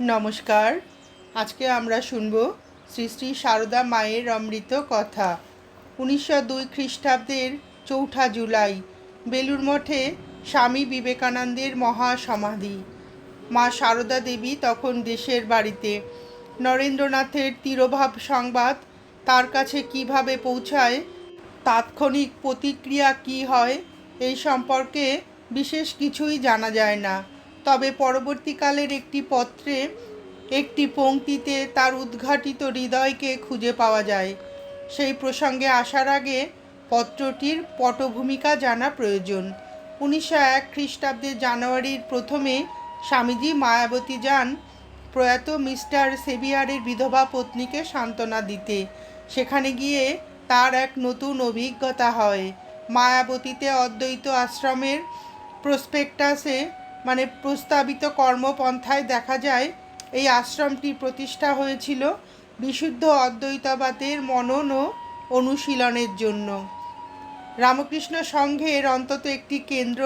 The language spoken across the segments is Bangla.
নমস্কার। আজকে আমরা শুনব শ্রী শ্রী সারদা মায়ের অমৃত কথা। উনিশশো দুই খ্রিস্টাব্দের চৌঠা জুলাই বেলুর মঠে স্বামী বিবেকানন্দের মহাসমাধি। মা সারদা দেবী তখন দেশের বাড়িতে। নরেন্দ্রনাথের তিরোভাব সংবাদ তার কাছে কীভাবে পৌঁছায়, তাৎক্ষণিক প্রতিক্রিয়া কি হয়, এই সম্পর্কে বিশেষ কিছুই জানা যায় না। তবে পরবর্তীকালের একটি পত্রে একটি পংক্তিতে তার উদ্ঘাটিত হৃদয়কে খুঁজে পাওয়া যায়। সেই প্রসঙ্গে আসার আগে পত্রটির পটভূমিকা জানা প্রয়োজন। উনিশশো এক খ্রিস্টাব্দের জানুয়ারির প্রথমে স্বামীজি মায়াবতী যান প্রয়াত মিস্টার সেভিয়ারের বিধবা পত্নীকে সান্ত্বনা দিতে। সেখানে গিয়ে তার এক নতুন অভিজ্ঞতা হয়। মায়াবতীতে অদ্বৈত আশ্রমের প্রসপেক্টাসে মানে প্রস্তাবিত কর্মপন্থায় দেখা যায়, এই আশ্রমটি প্রতিষ্ঠা হয়েছিল বিশুদ্ধ অদ্বৈতবাদের মনন ও অনুশীলনের জন্য। রামকৃষ্ণ সংঘের অন্তত একটি কেন্দ্র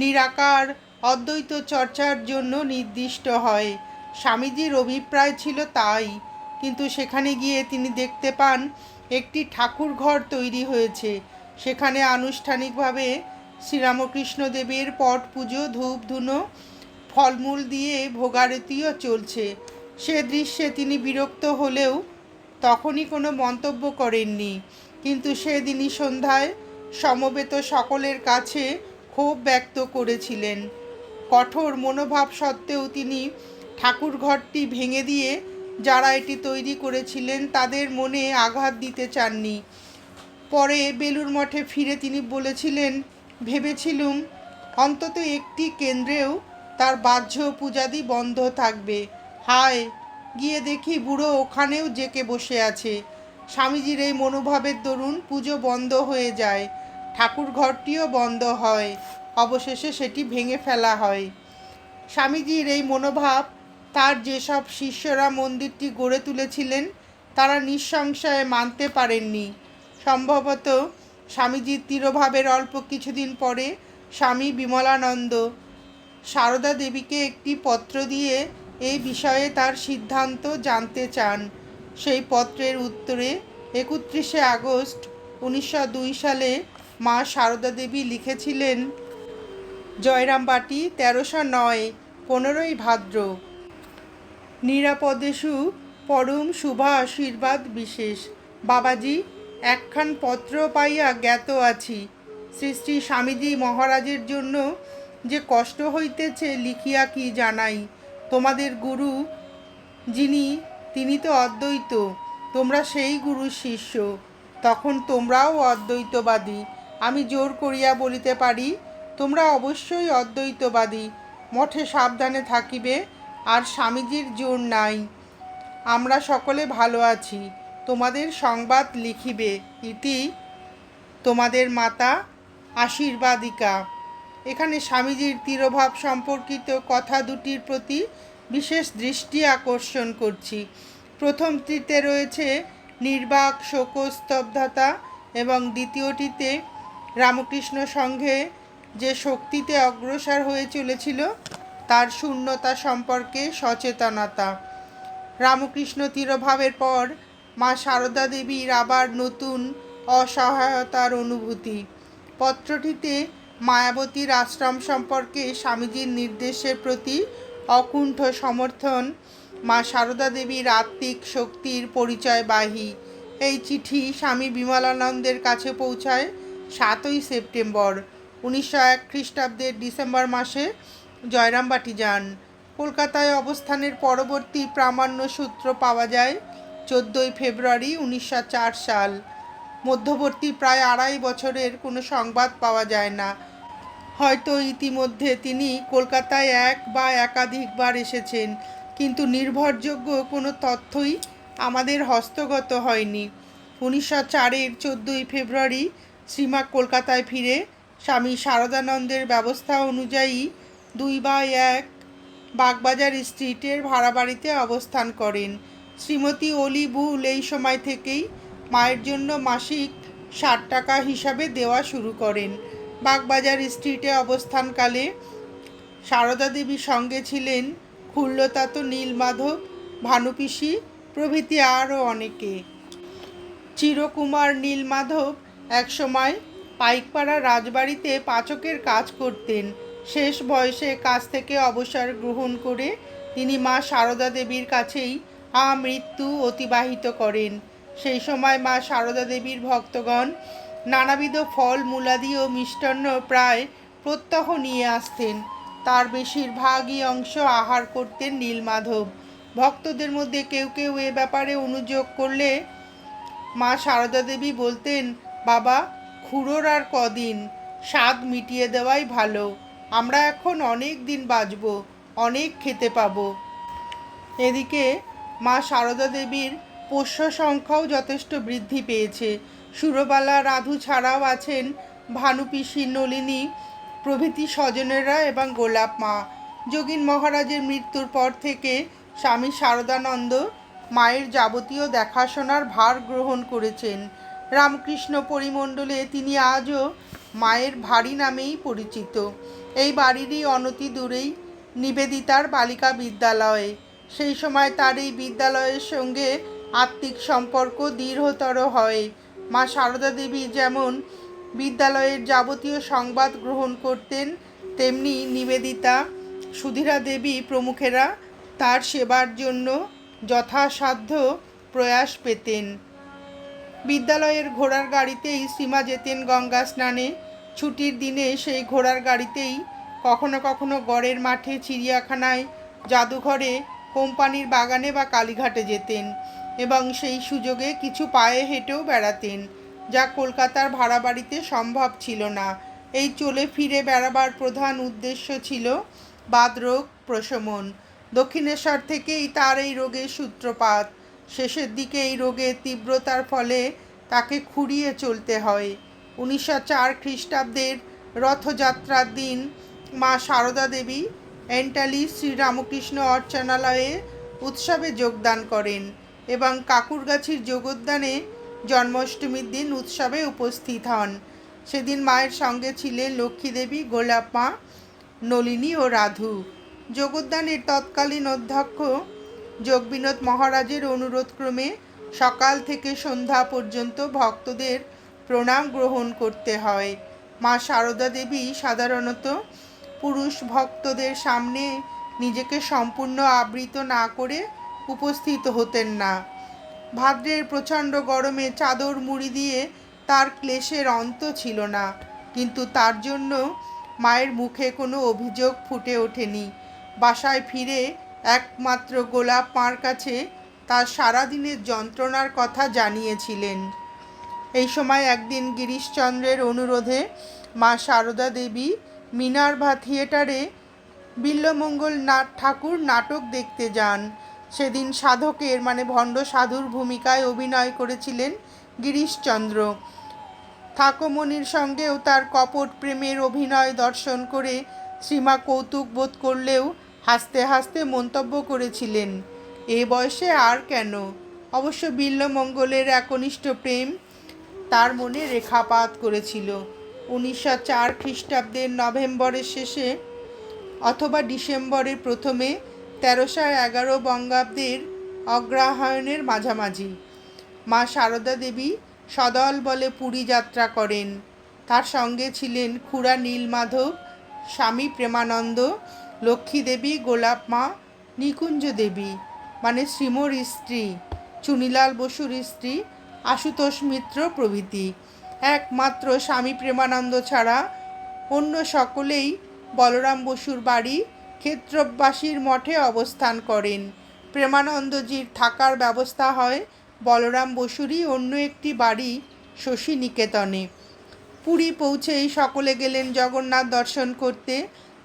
নিরাকার অদ্বৈত চর্চার জন্য নির্দিষ্ট হয়। স্বামীজির অভিপ্রায় ছিল তাই, কিন্তু সেখানে গিয়ে তিনি দেখতে পান, একটি ঠাকুর ঘর তৈরি হয়েছে। সেখানে আনুষ্ঠানিকভাবে শ্রীরামকৃষ্ণ দেবের পট পুজো, ধূপ ধুনো, ফলমূল দিয়ে ভোগারতিও চলছে। সে দৃশ্যে তিনি বিরক্ত হলেও তখনই কোনো মন্তব্য করেননি। কিন্তু সেদিনই সন্ধ্যায় সমবেত সকলের কাছে ক্ষোভ ব্যক্ত করেছিলেন। কঠোর মনোভাব সত্ত্বেও তিনি ঠাকুর ঘরটি ভেঙে দিয়ে যারা এটি তৈরি করেছিলেন তাদের মনে আঘাত দিতে চাননি। পরে বেলুর মঠে ফিরে তিনি বলেছিলেন ভেবেছিলুম অন্তত একটি কেন্দ্রেও তার বাহ্য পূজাদি বন্ধ থাকবে। হায়, গিয়ে দেখি বুড়ো ওখানেও জেকে বসে আছে। স্বামীজির এই মনোভাবের দরুন পুজো বন্ধ হয়ে যায়, ঠাকুর ঘরটিও বন্ধ হয়, অবশেষে সেটি ভেঙে ফেলা হয়। স্বামীজির এই মনোভাব, তার যেসব শিষ্যরা মন্দিরটি গড়ে তুলেছিলেন, তারা নিঃসংশয়ে মানতে পারেননি। সম্ভবত স্বামীজির তিরোভাবের অল্প কিছুদিন পরে স্বামী বিমলানন্দ সারদা দেবীকে একটি পত্র দিয়ে এই বিষয়ে তার সিদ্ধান্ত জানতে চান। সেই পত্রের উত্তরে একত্রিশে আগস্ট উনিশশো দুই সালে মা সারদা দেবী লিখেছিলেন, জয়রামবাটি তেরোশো নয়, পনেরোই ভাদ্র। নিরাপদেশু পরম শুভা আশীর্বাদ বিশেষ। বাবাজি একখান পত্র পাইয়া জ্ঞাত আছি। শ্রী শ্রী স্বামীজি মহারাজের জন্য যে কষ্ট হইতেছে লিখিয়া কি জানাই? তোমাদের গুরু যিনি, তিনি তো অদ্বৈত, তোমরা সেই গুরুর শিষ্য। তখন তোমরাও অদ্বৈতবাদী। আমি জোর করিয়া বলিতে পারি, তোমরা অবশ্যই অদ্বৈতবাদী। মঠে সাবধানে থাকিবে, আর স্বামীজির জোর নাই। আমরা সকলে ভালো আছি। তোমাদের সংবাদ লিখিবে ইতি তোমাদের মাতা আশীর্বাদিকা। এখানে স্বামীজির তিরোভাব সম্পর্কিত কথা দুটির প্রতি বিশেষ দৃষ্টি আকর্ষণ করছি। প্রথমটিতে রয়েছে নির্বাক, শোকস্তব্ধতা এবং দ্বিতীয়টিতে রামকৃষ্ণ সংঘে যে শক্তিতে অগ্রসর হয়ে চলেছিল, তার শূন্যতা সম্পর্কে সচেতনতা। রামকৃষ্ণ তিরোভাবের পর মা সারদা দেবীর আবার নতুন অসহায়তার অনুভূতি। পত্রটিতে মায়াবতীর আশ্রম সম্পর্কে স্বামীজির নির্দেশের প্রতি অকুণ্ঠ সমর্থন, মা সারদা দেবীর আত্মিক শক্তির পরিচয়বাহী। এই চিঠি স্বামী বিমলানন্দের কাছে পৌঁছায় সাতই সেপ্টেম্বর, উনিশশো এক খ্রিস্টাব্দের ডিসেম্বর মাসে জয়রামবাটি যান। কলকাতায় অবস্থানের পরবর্তী প্রামাণ্য সূত্র পাওয়া যায় চোদ্দোই ফেব্রুয়ারি উনিশশো চার সাল। মধ্যবর্তী প্রায় আড়াই বছরের কোনো সংবাদ পাওয়া যায় না। হয়তো ইতিমধ্যে তিনি কলকাতায় এক বা একাধিকবার এসেছেন, কিন্তু নির্ভরযোগ্য কোনো তথ্যই আমাদের হস্তগত হয়নি। উনিশশো চারের চোদ্দোই ফেব্রুয়ারি শ্রীমা কলকাতায় ফিরে স্বামী শারদানন্দের ব্যবস্থা অনুযায়ী দুই বাই এক বাগবাজার স্ট্রিটের ভাড়া বাড়িতে অবস্থান করেন। শ্রীমতী অলি বুল এই সময় থেকেই মায়ের জন্য মাসিক ষাট টাকা হিসাবে দেওয়া শুরু করেন। বাগবাজার স্ট্রিটে অবস্থানকালে সারদা দেবীর সঙ্গে ছিলেন খুল্লতাত নীলমাধব ভানুপিসি প্রভৃতি আরও অনেকে। চিরকুমার নীলমাধব একসময় পাইকপাড়া রাজবাড়িতে পাচকের কাজ করতেন। শেষ বয়সে কাজ থেকে অবসর গ্রহণ করে তিনি মা সারদা দেবীর কাছেই আমৃত্যু অতিবাহিত করেন। সেই সময় মা সারদা দেবীর ভক্তগণ নানাবিধ ফল, মূলাদি ও মিষ্টান্ন প্রায় প্রত্যহ নিয়ে আসতেন। তার বেশিরভাগই অংশ আহার করতেন নীলমাধব। ভক্তদের মধ্যে কেউ কেউ এ ব্যাপারে অনুযোগ করলে মা সারদা দেবী বলতেন, বাবা, খুড়োর আর কদিন? স্বাদ মিটিয়ে দেওয়াই ভালো। আমরা এখন অনেক দিন বাঁচব, অনেক খেতে পাবো। এদিকে মা সারদা দেবীর পোষ্য সংখ্যাও যথেষ্ট বৃদ্ধি পেয়েছে। সুরবালা রাধু ছাড়াও আছেন ভানুপিসি, নলিনী, প্রভৃতি স্বজনেরা এবং গোলাপ মা। যোগীন মহারাজের মৃত্যুর পর থেকে স্বামী শারদানন্দ মায়ের যাবতীয় দেখাশোনার ভার গ্রহণ করেছেন। রামকৃষ্ণ পরিমণ্ডলে তিনি আজও মায়ের ভারী নামেই পরিচিত। এই বাড়িরই অনতি দূরেই নিবেদিতার বালিকা বিদ্যালয়ে সেই সময় তার এই বিদ্যালয়ের সঙ্গে আত্মিক সম্পর্ক দৃঢ়তর হয়। মা সারদা দেবী যেমন বিদ্যালয়ের যাবতীয় সংবাদ গ্রহণ করতেন, তেমনি নিবেদিতা সুধীরা দেবী প্রমুখেরা তার সেবার জন্য যথাসাধ্য প্রয়াস পেতেন। বিদ্যালয়ের ঘোড়ার গাড়িতেই সীমা যেতেন গঙ্গা স্নানে। ছুটির দিনে সেই ঘোড়ার গাড়িতেই কখনো কখনো গড়ের মাঠে চিড়িয়াখানায় জাদুঘরে কোম্পানির বাগানে বা কালীঘাটে যেতেন এবং সেই সুযোগে কিছু পায়ে হেঁটেও বেড়াতেন, যা কলকাতার ভাড়া বাড়িতে সম্ভব ছিল না। এই চলে ফিরে বেড়াবার প্রধান উদ্দেশ্য ছিল বাদরোগ প্রশমন। দক্ষিণেশ্বর থেকেই তার এই রোগের সূত্রপাত। শেষের দিকে এই রোগের তীব্রতার ফলে তাকে খুঁড়িয়ে চলতে হয়। উনিশশো চার খ্রিস্টাব্দের রথযাত্রার দিন মা সারদা দেবী এন্টালি শ্রীরামকৃষ্ণ অর্চনালয়ে উৎসবে যোগদান করেন এবং কাকুরগাছির যোগদানে জন্মাষ্টমীর দিন উৎসবে উপস্থিত হন। সেদিন মায়ের সঙ্গে ছিলেন লক্ষ্মী দেবী গোলাপ নলিনী ও রাধু। যোগদানের তৎকালীন অধ্যক্ষ যোগবিনোদ মহারাজের অনুরোধক্রমে সকাল থেকে সন্ধ্যা পর্যন্ত ভক্তদের প্রণাম গ্রহণ করতে হয়। মা সারদা দেবী সাধারণত পুরুষ ভক্তদের সামনে নিজেকে সম্পূর্ণ আবৃত না করে উপস্থিত হতেন না। ভাদ্রের প্রচণ্ড গরমে চাদর মুড়ি দিয়ে তার ক্লেশের অন্ত ছিল না, কিন্তু তার জন্য মায়ের মুখে কোনো অভিযোগ ফুটে ওঠেনি। বাসায় ফিরে একমাত্র গোলাপ মার কাছে তার সারাদিনের যন্ত্রণার কথা জানিয়েছিলেন। এই সময় একদিন গিরিশচন্দ্রের অনুরোধে মা সারদা দেবী মিনার্ভা থিয়েটারে বিল্লমঙ্গল নাট ঠাকুর নাটক দেখতে যান। সেদিন সাধকের মানে ভণ্ড সাধুর ভূমিকায় অভিনয় করেছিলেন গিরিশচন্দ্র। ঠাকুমণির সঙ্গেও তার কপট প্রেমের অভিনয় দর্শন করে শ্রীমা কৌতুক বোধ করলেও হাসতে হাসতে মন্তব্য করেছিলেন, এ বয়সে আর কেন? অবশ্য বিল্লমঙ্গলের একনিষ্ঠ প্রেম তার মনে রেখাপাত করেছিল। উনিশশো চার খ্রিস্টাব্দের নভেম্বরের শেষে অথবা ডিসেম্বরের প্রথমে তেরোশো এগারো বঙ্গাব্দের অগ্রহায়ণের মাঝামাঝি। মা সারদা দেবী সদল বলে পুরী যাত্রা করেন। তার সঙ্গে ছিলেন খুড়া নীলমাধব, স্বামী প্রেমানন্দ, লক্ষ্মী দেবী, গোলাপ মা, নিকুঞ্জ দেবী মানে শ্রীমর স্ত্রী, চুনিলাল বসুর স্ত্রী, আশুতোষ মিত্র প্রভৃতি। একমাত্র স্বামী প্রেমানন্দ ছাড়া অন্য সকলেই বলরাম বসুর বাড়ি ক্ষেত্রবাসীর মঠে অবস্থান করেন। প্রেমানন্দজির থাকার ব্যবস্থা হয় বলরাম বসুরই অন্য একটি বাড়ি শশী নিকেতনে। পুরী পৌঁছেই সকলে গেলেন জগন্নাথ দর্শন করতে।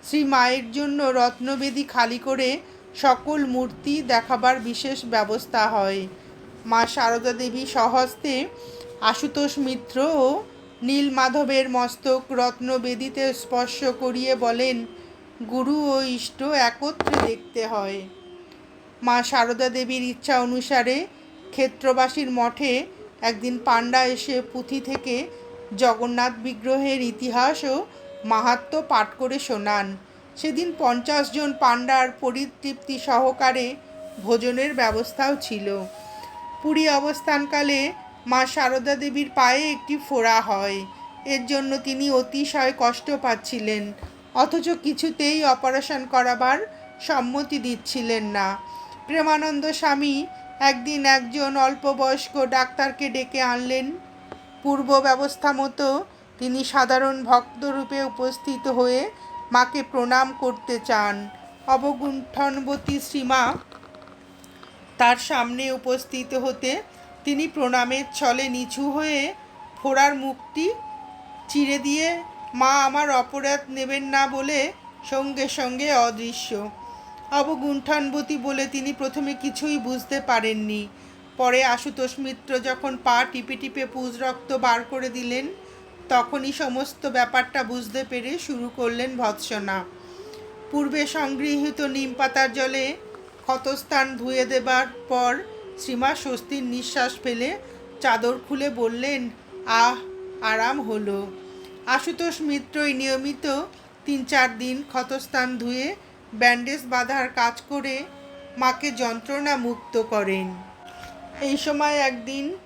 শ্রী মায়ের জন্য রত্নবেদী খালি করে সকল মূর্তি দেখাবার বিশেষ ব্যবস্থা হয়। মা সারদা দেবী স্বহস্তে আশুতোষ মিত্র ও নীলমাধবের মস্তক রত্নবেদিতে স্পর্শ করিয়ে বলেন, গুরু ও ইষ্ট একত্রে দেখতে হয়। মা সারদা দেবীর ইচ্ছা অনুসারে ক্ষেত্রবাসীর মঠে একদিন পাণ্ডা এসে পুঁথি থেকে জগন্নাথ বিগ্রহের ইতিহাস ও মাহাত্ম্য পাঠ করে শোনান। সেদিন পঞ্চাশ জন পাণ্ডার পরিতৃপ্তি সহকারে ভোজনের ব্যবস্থাও ছিল। পুরী অবস্থানকালে মা সারদা দেবীর পায়ে একটি ফোড়া হয়। এর জন্য তিনি অতিশয় কষ্ট পাচ্ছিলেন, অথচ কিছুতেই অপারেশন করাবার সম্মতি দিচ্ছিলেন না। প্রেমানন্দ স্বামী একদিন একজন অল্পবয়স্ক ডাক্তারকে ডেকে আনলেন। পূর্ব ব্যবস্থা মতো তিনি সাধারণ ভক্তরূপে উপস্থিত হয়ে মাকে প্রণাম করতে চান। অবগুণ্ঠনবতী শ্রীমা তার সামনে উপস্থিত হতে তিনি প্রণামের ছলে নিচু হয়ে ফোড়ার মুখটি চিরে দিয়ে, মা, আমার অপরাধ নেবেন না বলে সঙ্গে সঙ্গে অদৃশ্য। অবগুণ্ঠানবতী বলে তিনি প্রথমে কিছুই বুঝতে পারেননি। পরে আশুতোষ মিত্র যখন পা টিপে টিপে পুজ রক্ত বার করে দিলেন, তখনই সমস্ত ব্যাপারটা বুঝতে পেরে শুরু করলেন ভৎসনা। পূর্বে সংগৃহীত নিম পাতার জলে ক্ষতস্থান ধুয়ে দেবার পর শ্রীমা স্বস্তির নিঃশ্বাস ফেলে চাদর খুলে বললেন, আহ, আরাম হলো। আশুতোষ মিত্রই নিয়মিত তিন চার দিন ক্ষতস্থান ধুয়ে ব্যান্ডেজ বাঁধার কাজ করে মাকে যন্ত্রণা মুক্ত করেন। এই সময় একদিন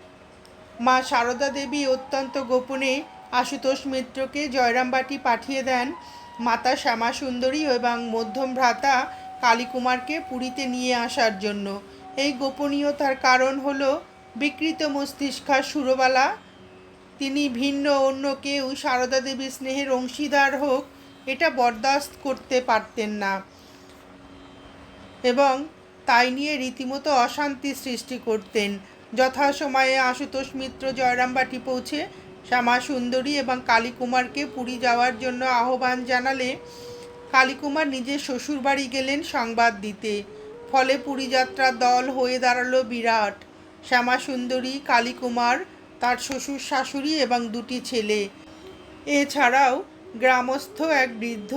মা সারদা দেবী অত্যন্ত গোপনে আশুতোষ মিত্রকে জয়রামবাটি পাঠিয়ে দেন। মাতা শ্যামা সুন্দরী এবং মধ্যম ভ্রাতা কালীকুমারকে পুরীতে নিয়ে আসার জন্য। এই গোপনীয়তার কারণ হল বিকৃত মস্তিষ্কা সুরবালা। তিনি ভিন্ন অন্য কেউ সারদা দেবীর স্নেহের অংশীদার হোক, এটা বরদাস্ত করতে পারতেন না। এবং তাই নিয়ে রীতিমতো অশান্তি সৃষ্টি করতেন। যথাসময়ে আশুতোষ মিত্র জয়রামবাটি পৌঁছে শ্যামা সুন্দরী এবং কালীকুমারকে পুরী যাওয়ার জন্য আহ্বান জানালে কালীকুমার নিজের শ্বশুরবাড়ি গেলেন সংবাদ দিতে। ফলে পুরী যাত্রার দল হয়ে দাঁড়াল বিরাট। শ্যামা সুন্দরী কালীকুমার, তার শ্বশুর শাশুড়ি এবং দুটি ছেলে। এছাড়াও গ্রামস্থ এক বৃদ্ধ,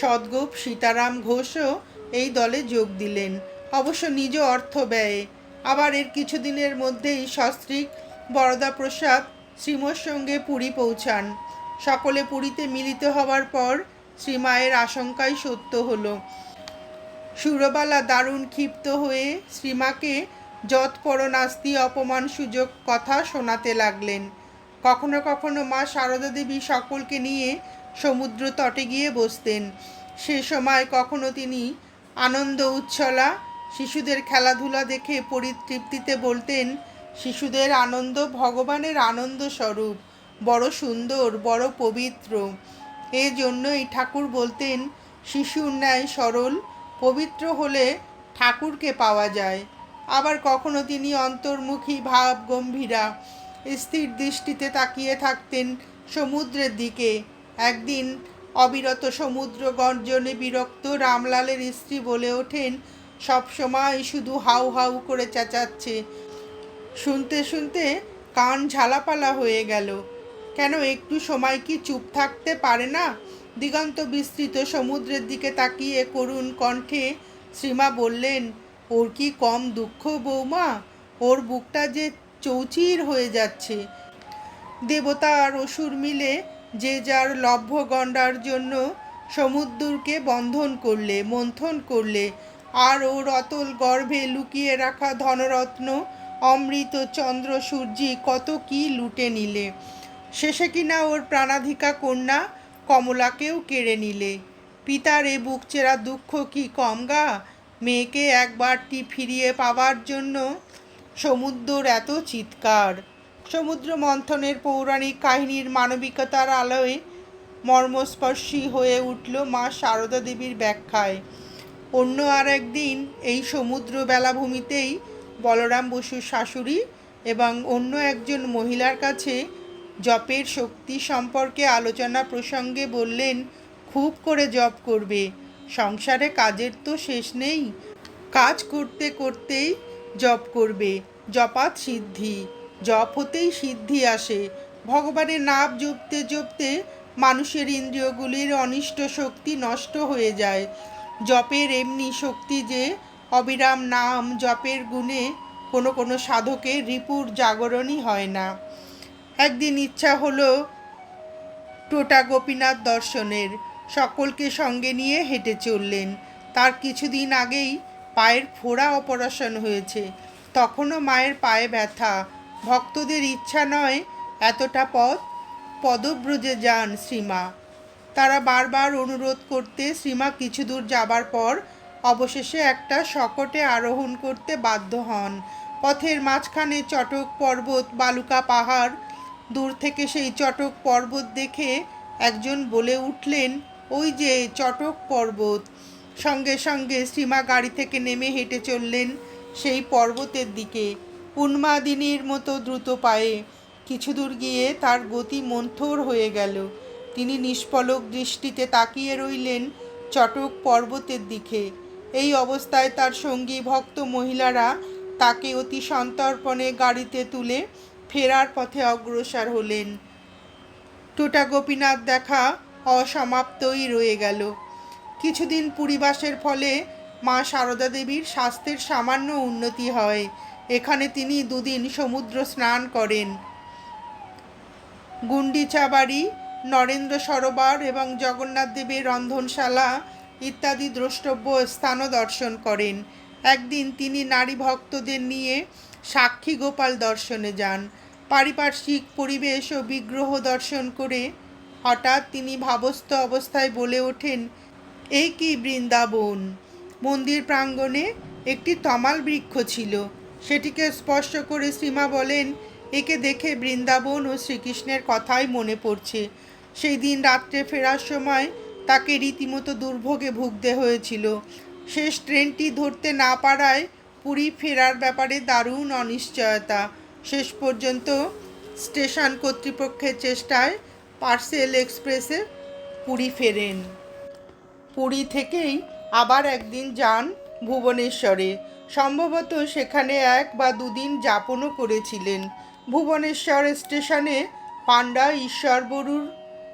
সদ্গোপ সীতারাম ঘোষও এই দলে যোগ দিলেন। অবশ্য নিজ অর্থ ব্যয়ে। আবার এর কিছুদিনের মধ্যেই সস্ত্রীক বরদাপ্রসাদ শ্রীমর সঙ্গে পুরী পৌঁছান। সকলে পুরীতে মিলিত হওয়ার পর শ্রীমায়ের আশঙ্কাই সত্য হলো। সুরবালা দারুণ ক্ষিপ্ত হয়ে শ্রীমাকে যৎপর নাস্তি অপমান সুযোগ কথা শোনাতে লাগলেন। কখনো কখনো মা সারদা দেবী সকলকে নিয়ে সমুদ্র তটে গিয়ে বসতেন। সে সময় কখনো তিনি আনন্দ উচ্ছলা, শিশুদের খেলাধুলা দেখে পরিতৃপ্তিতে বলতেন, শিশুদের আনন্দ ভগবানের আনন্দ স্বরূপ, বড় সুন্দর, বড় পবিত্র। এজন্যই ঠাকুর বলতেন, শিশুর ন্যায় সরল পবিত্র হলে ঠাকুরকে পাওয়া যায়। আবার কখনো তিনি অন্তর্মুখী ভাব গম্ভীরা স্থির দৃষ্টিতে তাকিয়ে থাকতেন সমুদ্রের দিকে। একদিন অবিরত সমুদ্র গর্জনে বিরক্ত রামলালের স্ত্রী বলে ওঠেন সবসময় শুধু হাউ হাউ করে চেঁচাচ্ছে। শুনতে শুনতে কান ঝালাপালা হয়ে গেল। কেন একটু সময় কি চুপ থাকতে পারে না? দিগন্ত বিস্তৃত সমুদ্রের দিকে তাকিয়ে করুণ কণ্ঠে শ্রীমা বললেন, ওর কি কম দুঃখ বৌমা? ওর বুকটা যে চৌচির হয়ে যাচ্ছে। দেবতা আর অসুর মিলে যে যার লভ্য গণ্ডার জন্য সমুদ্রকে বন্ধন করলে, মন্থন করলে, আর ওর অতল গর্ভে লুকিয়ে রাখা ধনরত্ন অমৃত চন্দ্র সূর্যি কত কি লুটে নিলে। শেষে কিনা ওর প্রাণাধিকা কন্যা কমলাকেও কেড়ে নিলে। পিতার এ বুক চেরা দুঃখ কি কম গা? মেয়েকে একবারটি ফিরিয়ে পাওয়ার জন্য সমুদ্রর এত চিৎকার। সমুদ্র মন্থনের পৌরাণিক কাহিনীর মানবিকতার আলোয় মর্মস্পর্শী হয়ে উঠল মা সারদা দেবীর ব্যাখ্যায়। অন্য আর একদিন এই সমুদ্র বেলাভূমিতেই বলরাম বসুর শাশুড়ি এবং অন্য একজন মহিলার কাছে জপের শক্তি সম্পর্কে আলোচনা প্রসঙ্গে বললেন, খুব করে জপ করবে। সংসারে কাজের তো শেষ নেই। কাজ করতে করতেই জপ করবে। জপাত সিদ্ধি। জপ হতেই সিদ্ধি আসে। ভগবানের নাম জপতে জপতে মানুষের ইন্দ্রিয়গুলির অনিষ্ট শক্তি নষ্ট হয়ে যায়। জপের এমনি শক্তি যে অবিরাম নাম জপের গুণে কোনো কোনো সাধকের রিপুর জাগরণই হয় না। একদিন ইচ্ছা হলো টোটা গোপীনাথ দর্শনের। সকলকে সঙ্গে নিয়ে হেঁটে চললেন। তার কিছুদিন আগেই পায়ের ফোড়া অপারেশন হয়েছে। তখনও মায়ের পায়ে ব্যথা। ভক্তদের ইচ্ছা নয় এতটা পথ। পদব্রজে যান শ্রীমা। তারা বারবার অনুরোধ করতে শ্রীমা কিছু দূর যাবার পর অবশেষে একটা শকটে আরোহণ করতে বাধ্য হন। পথের মাঝখানে চটক পর্বত, বালুকা পাহাড় দূর থেকে সেই চটক পর্বত দেখে একজন বলে উঠলেন, ওই যে চটক পর্বত। সঙ্গে সঙ্গে শ্রীমা গাড়ি থেকে নেমে হেঁটে চললেন সেই পর্বতের দিকে। উন্মাদিনীর মতো দ্রুত পায়ে। কিছু দূর গিয়ে তার গতি মন্থর হয়ে গেল। তিনি নিষ্পলক দৃষ্টিতে তাকিয়ে রইলেন চটক পর্বতের দিকে। এই অবস্থায় তার সঙ্গী ভক্ত মহিলারা তাকে অতি সন্তর্পণে গাড়িতে তুলে ফেরার পথে অগ্রসর হলেন। টোটা গোপীনাথ দেখা অসমাপ্তই রয়ে গেল। কিছুদিন পুরীবাসের ফলে মা সারদা দেবীর স্বাস্থ্যের সামান্য উন্নতি হয়। এখানে তিনি দুদিন সমুদ্র স্নান করেন। গুন্ডিচাবাড়ি, নরেন্দ্র সরোবর এবং জগন্নাথ দেবের রন্ধনশালা ইত্যাদি দ্রষ্টব্য স্থানও দর্শন করেন। একদিন তিনি নারী ভক্তদের নিয়ে সাক্ষী গোপাল দর্শনে যান। পারিপার্শ্বিক পরিবেশ ও বিগ্রহ দর্শন করে হঠাৎ তিনি ভাবস্থ অবস্থায় বলে ওঠেন এই কি বৃন্দাবন? মন্দির প্রাঙ্গণে একটি তমাল বৃক্ষ ছিল। সেটিকে স্পর্শ করে শ্রীমা বলেন, একে দেখে বৃন্দাবন ও শ্রীকৃষ্ণের কথাই মনে পড়ছে। সেই দিন রাত্রে ফেরার সময় তাকে রীতিমতো দুর্ভোগে ভুগতে হয়েছিল। শেষ ট্রেনটি ধরতে না পারায় পুরী ফেরার ব্যাপারে দারুণ অনিশ্চয়তা। শেষ পর্যন্ত স্টেশন কর্তৃপক্ষের চেষ্টায় পার্সেল এক্সপ্রেসে পুরী ফেরেন। পুরী থেকেই আবার একদিন যান ভুবনেশ্বরে। সম্ভবত সেখানে এক বা দুদিন যাপনও করেছিলেন। ভুবনেশ্বর স্টেশনে পাণ্ডা ঈশ্বর বড়ুর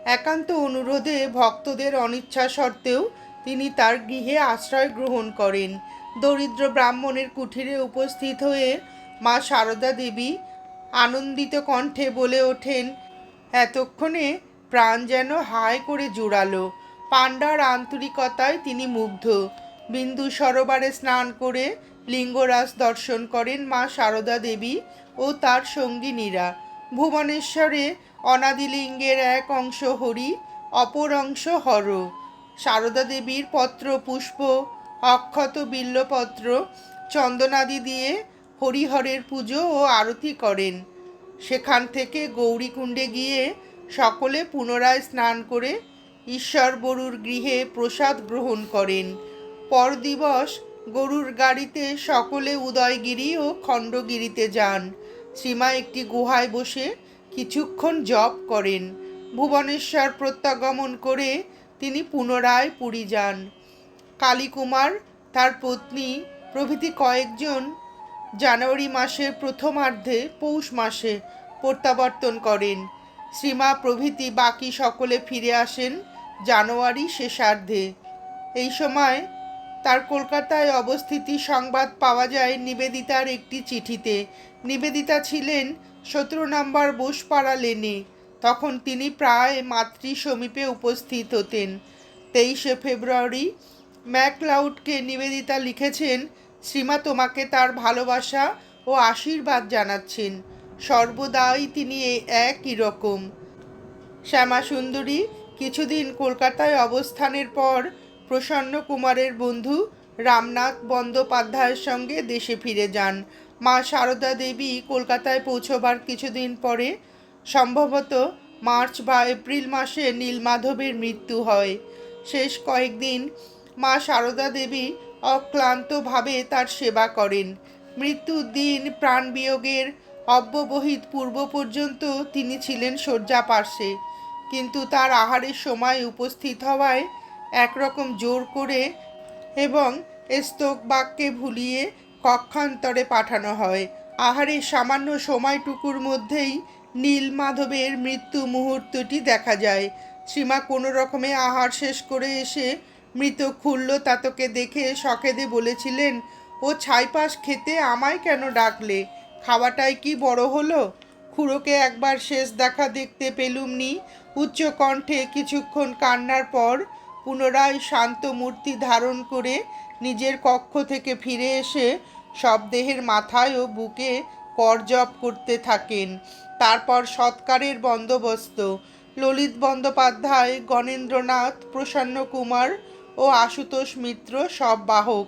একান্ত অনুরোধে ভক্তদের অনিচ্ছা সত্ত্বেও তিনি তার গৃহে আশ্রয় গ্রহণ করেন। দরিদ্র ব্রাহ্মণের কুঠিরে উপস্থিত হয়ে মা সারদা দেবী আনন্দিত কণ্ঠে বলে ওঠেন, এতক্ষণে প্রাণ যেন হায় করে জুড়ালো। পাণ্ডার আন্তরিকতায় তিনি মুগ্ধ। বিন্দু সরোবরে স্নান করে লিঙ্গরাজ দর্শন করেন মা সারদা দেবী ও তার সঙ্গিনীরা। ভুবনেশ্বরে অনাদিলিঙ্গের এক অংশ হরি, অপর অংশ হর। সারদা দেবীর পত্র পুষ্প, অক্ষত বিল্লপত্র, চন্দনাদি দিয়ে হরিহরের পুজো ও আরতি করেন। সেখান থেকে গৌরীকুণ্ডে গিয়ে সকলে পুনরায় স্নান করে ঈশ্বর বড়ুর গৃহে প্রসাদ গ্রহণ করেন। পরদিবস গরুর গাড়িতে সকলে উদয়গিরি ও খণ্ডগিরিতে যান। শ্রীমা একটি গুহায় বসে কিছুক্ষণ জপ করেন। ভুবনেশ্বর প্রত্যাগমন করে তিনি পুনরায় পুরী যান। কালীকুমার, তার পত্নী প্রভৃতি কয়েকজন জানুয়ারি মাসের প্রথমার্ধে পৌষ মাসে প্রত্যাবর্তন করেন। শ্রীমা প্রভৃতি বাকি সকলে ফিরে আসেন জানুয়ারি শেষার্ধে। এই সময় তার কলকাতায় অবস্থিতি সংবাদ পাওয়া যায় নিবেদিতার একটি চিঠিতে। নিবেদিতা ছিলেন সতেরো নম্বর বোসপাড়া লেনে। তখন তিনি প্রায় মাতৃ সমীপে উপস্থিত হতেন। তেইশে ফেব্রুয়ারি ম্যাকলাউডকে নিবেদিতা লিখেছেন শ্রীমা তোমাকে তার ভালোবাসা ও আশীর্বাদ জানাচ্ছেন। সর্বদাই তিনি একই রকম। শ্যামা সুন্দরী, কিছুদিন কলকাতায় অবস্থানের পর প্রসন্ন কুমারের বন্ধু রামনাথ বন্দ্যোপাধ্যায়ের সঙ্গে দেশে ফিরে যান। মা সারদা দেবী কলকাতায় পৌঁছবার কিছুদিন পরে সম্ভবত মার্চ বা এপ্রিল মাসে নীলমাধবের মৃত্যু হয়। শেষ কয়েকদিন মা সারদা দেবী অক্লান্তভাবে তার সেবা করেন। মৃত্যুর দিন প্রাণবিয়োগের অব্যবহিত পূর্ব পর্যন্ত তিনি ছিলেন শয্যা পার্শ্বে। কিন্তু তার আহারের সময় উপস্থিত হওয়ায় একরকম জোর করে এবং স্তোক বাক্যে ভুলিয়ে কক্ষান্তরে পাঠানো হয়। আহারের সামান্য সময়টুকুর মধ্যেই নীল মাধবের মৃত্যু মুহূর্তটি দেখা যায়। সীমা কোনো রকমে আহার শেষ করে এসে মৃত খুল্ল তাতকে দেখে শখেদে বলেছিলেন, ও ছাইপাশ খেতে আমায় কেন ডাকলে? খাওয়াটাই কি বড় হলো? খুড়োকে একবার শেষ দেখা দেখতে পেলুমনি উচ্চ কণ্ঠে কিছুক্ষণ কান্নার পর পুনরায় শান্ত মূর্তি ধারণ করে নিজের কক্ষ থেকে ফিরে এসে সব দেহের মাথায় ও বুকে করজপ করতে থাকেন। তারপর সৎকারের বন্দোবস্ত। ললিত বন্দ্যোপাধ্যায়, গণেন্দ্রনাথ, প্রসন্ন কুমার ও আশুতোষ মিত্র সব বাহক।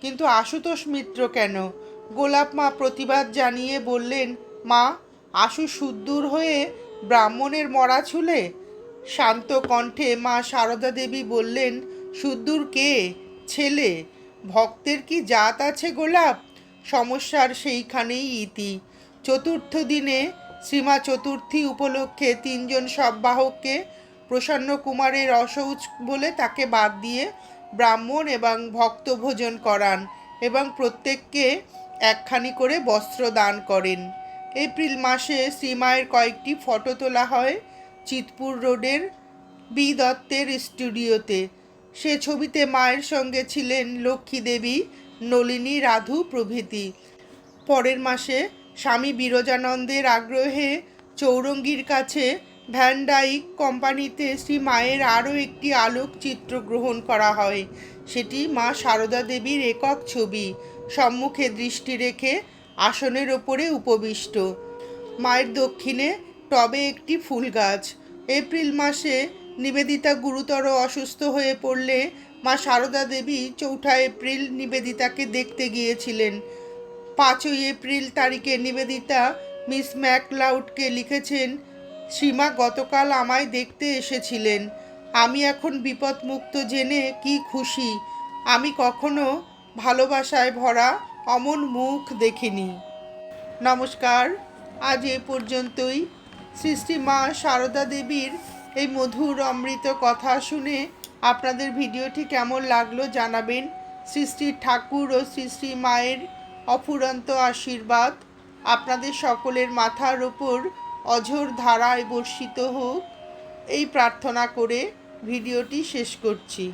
কিন্তু আশুতোষ মিত্র কেন? গোলাপ মা প্রতিবাদ জানিয়ে বললেন, মা, আশু সুদূর হয়ে ব্রাহ্মণের মরা ছুলে? শান্ত কণ্ঠে মা সারদা দেবী বললেন, সুদূর কে? ছেলে? ভক্তের কি জাত আছে গোলাপ? সমস্যার সেইখানেই ইতি। চতুর্থ দিনে শ্রীমা চতুর্থী উপলক্ষে তিনজন সববাহককে প্রসন্ন কুমারের অসৌচ বলে তাকে বাদ দিয়ে ব্রাহ্মণ এবং ভক্ত ভোজন করান এবং প্রত্যেককে একখানি করে বস্ত্র দান করেন। এপ্রিল মাসে শ্রীমায়ের কয়েকটি ফটো তোলা হয় চিতপুর রোডের বি দত্তের স্টুডিওতে। সে ছবিতে মায়ের সঙ্গে ছিলেন লক্ষ্মী দেবী নলিনী, রাধু প্রভৃতি। পরের মাসে স্বামী বিরজানন্দের আগ্রহে চৌরঙ্গীর কাছে ভ্যানডাইক কোম্পানিতে শ্রী মায়ের আরও একটি আলোকচিত্র গ্রহণ করা হয়। সেটি মা সারদা দেবীর একক ছবি। সম্মুখে দৃষ্টি রেখে আসনের ওপরে উপবিষ্ট। মায়ের দক্ষিণে টবে একটি ফুল গাছ। এপ্রিল মাসে নিবেদিতা গুরুতর অসুস্থ হয়ে পড়লে মা সারদা দেবী চৌঠা এপ্রিল নিবেদিতাকে দেখতে গিয়েছিলেন। পাঁচই এপ্রিল তারিখে নিবেদিতা মিস ম্যাকলাউডকে লিখেছেন সীমা গতকাল আমায় দেখতে এসেছিলেন। আমি এখন বিপদমুক্ত জেনে কি খুশি। আমি কখনো ভালোবাসায় ভরা অমন মুখ দেখিনি। নমস্কার। আজ এ পর্যন্তই। সৃষ্টি মা সারদা দেবীর এই মধুর অমৃত কথা শুনে আপনাদের ভিডিওটি কেমন লাগল জানাবেন। সৃষ্টির ঠাকুর ও সৃষ্টি মায়ের অফুরন্ত আশীর্বাদ আপনাদের সকলের মাথার ওপর অঝোর ধারায় বর্ষিত হোক এই প্রার্থনা করে ভিডিওটি শেষ করছি।